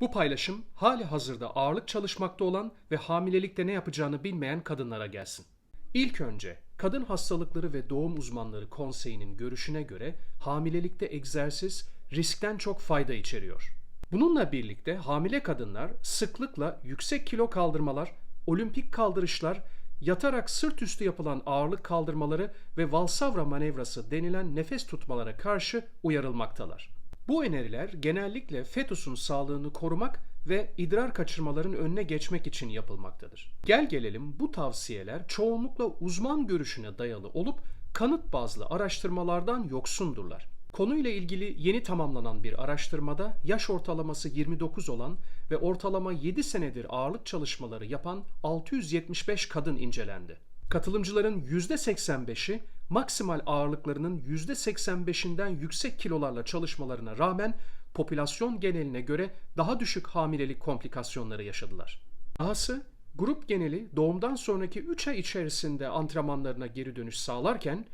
Bu paylaşım hali hazırda ağırlık çalışmakta olan ve hamilelikte ne yapacağını bilmeyen kadınlara gelsin. İlk önce Kadın Hastalıkları ve Doğum Uzmanları Konseyi'nin görüşüne göre hamilelikte egzersiz riskten çok fayda içeriyor. Bununla birlikte hamile kadınlar sıklıkla yüksek kilo kaldırmalar, olimpik kaldırışlar, yatarak sırt üstü yapılan ağırlık kaldırmaları ve valsavra manevrası denilen nefes tutmalara karşı uyarılmaktalar. Bu öneriler genellikle fetusun sağlığını korumak ve idrar kaçırmaların önüne geçmek için yapılmaktadır. Gel gelelim bu tavsiyeler çoğunlukla uzman görüşüne dayalı olup kanıt bazlı araştırmalardan yoksundurlar. Konuyla ilgili yeni tamamlanan bir araştırmada yaş ortalaması 29 olan ve ortalama 7 senedir ağırlık çalışmaları yapan 675 kadın incelendi. Katılımcıların %85'i maksimal ağırlıklarının %85'inden yüksek kilolarla çalışmalarına rağmen popülasyon geneline göre daha düşük hamilelik komplikasyonları yaşadılar. Dahası grup geneli doğumdan sonraki 3 ay içerisinde antrenmanlarına geri dönüş sağlarken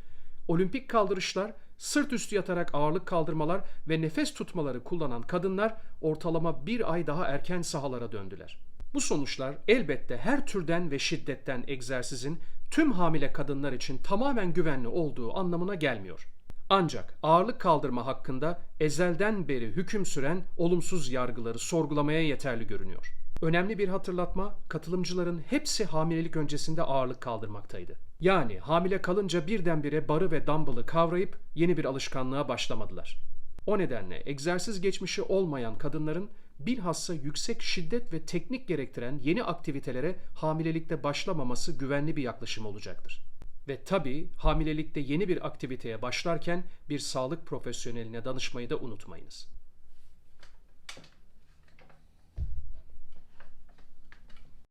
olimpik kaldırışlar, sırt üstü yatarak ağırlık kaldırmalar ve nefes tutmaları kullanan kadınlar ortalama bir ay daha erken sahalara döndüler. Bu sonuçlar elbette her türden ve şiddetten egzersizin tüm hamile kadınlar için tamamen güvenli olduğu anlamına gelmiyor. Ancak ağırlık kaldırma hakkında ezelden beri hüküm süren olumsuz yargıları sorgulamaya yeterli görünüyor. Önemli bir hatırlatma, katılımcıların hepsi hamilelik öncesinde ağırlık kaldırmaktaydı. Yani hamile kalınca birdenbire barı ve dumbbell'ı kavrayıp yeni bir alışkanlığa başlamadılar. O nedenle egzersiz geçmişi olmayan kadınların bilhassa yüksek şiddet ve teknik gerektiren yeni aktivitelere hamilelikte başlamaması güvenli bir yaklaşım olacaktır. Ve tabii hamilelikte yeni bir aktiviteye başlarken bir sağlık profesyoneline danışmayı da unutmayınız.